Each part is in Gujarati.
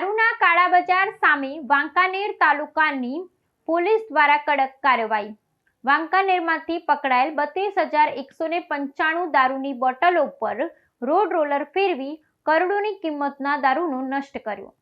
દારૂના કાળા બજાર સામે વાંકાનેર તાલુકાની પોલીસ દ્વારા કડક કાર્યવાહી. વાંકાનેરમાંથી પકડાયેલ બત્રીસ હજાર એકસો પંચાણું દારૂની બોટલો પર રોડ રોલર ફેરવી કરોડોની કિંમતના દારૂનું નષ્ટ કર્યો.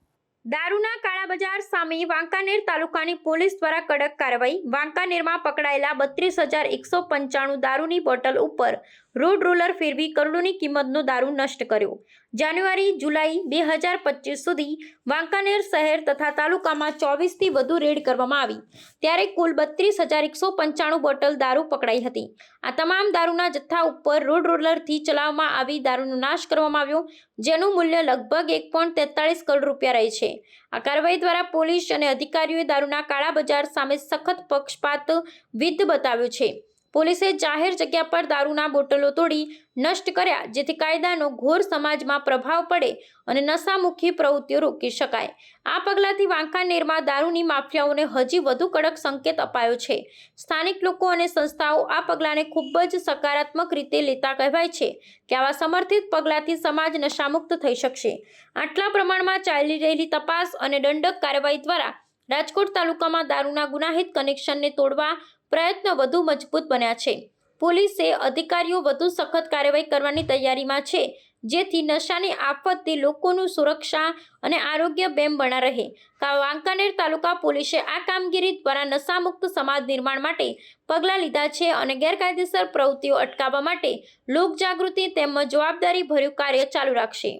દારૂના કાળા બજાર સામે વાંકાનેર તાલુકાની પોલીસ દ્વારા કડક કાર્યવાહી. વાંકાનેરમાં પકડાયેલા બત્રીસ હજાર એકસો પંચાણું દારૂની બોટલ ઉપર રોડ રોલર ફેરવી કરોડોની કિંમતનો દારૂ નષ્ટ કર્યો. જાન્યુઆરી, જુલાઈ બે હજાર પચીસ સુધી વાંકાનેર શહેર તથા તાલુકામાં ચોવીસથી વધુ રેડ કરવામાં આવી. ત્યારે કુલ બત્રીસ હજાર એકસો પંચાણું બોટલ દારૂ પકડાઈ હતી. આ તમામ દારૂના જથ્થા ઉપર રોડ રોલરથી ચલાવવામાં આવી દારૂનો નાશ કરવામાં આવ્યો, જેનું મૂલ્ય લગભગ એક પોઈન્ટ તેતાળીસ કરોડ રૂપિયા રહે છે. આ કાર્યવાહી દ્વારા પોલીસ અને અધિકારીઓએ દારૂના કાળા બજાર સામે સખત પક્ષપાત વિધ બતાવ્યો છે. પોલીસે જાહેર જગ્યા પર દારૂના બોટલો તોડી નષ્ટ કર્યા, જેથી કાયદાનો ઘોર સમાજમાં પ્રભાવ પડે અને નશામુખી પ્રવૃત્તિઓ રોકી શકાય. આ પગલાંથી વાંકાનેરમાં દારૂની માફિયાઓને હજી વધુ કડક સંકેત અપાયો છે. સ્થાનિક લોકો અને સંસ્થાઓ આ પગલાંને ખૂબ જ સકારાત્મક રીતે લેતા કહેવાય છે કે આવા સમર્થિત પગલાંથી સમાજ નશામુક્ત થઈ શકશે. આટલા પ્રમાણમાં ચાલી રહેલી તપાસ અને દંડક કાર્યવાહી દ્વારા રાજકોટ તાલુકામાં દારૂના ગુનાહિત કનેક્શનને તોડવા પ્રયત્ન વધુ મજબૂત બન્યા છે. પોલીસે અધિકારીઓ વધુ સખત કાર્યવાહી કરવાની તૈયારીમાં છે, જેથી નશાની આફતથી લોકોનું સુરક્ષા અને આરોગ્ય બેમ બના રહે. વાંકાનેર તાલુકા પોલીસે આ કામગીરી દ્વારા નશામુક્ત સમાજ નિર્માણ માટે પગલાં લીધા છે અને ગેરકાયદેસર પ્રવૃત્તિઓ અટકાવવા માટે લોકજાગૃતિ તેમજ જવાબદારી ભર્યું કાર્ય ચાલુ રાખશે.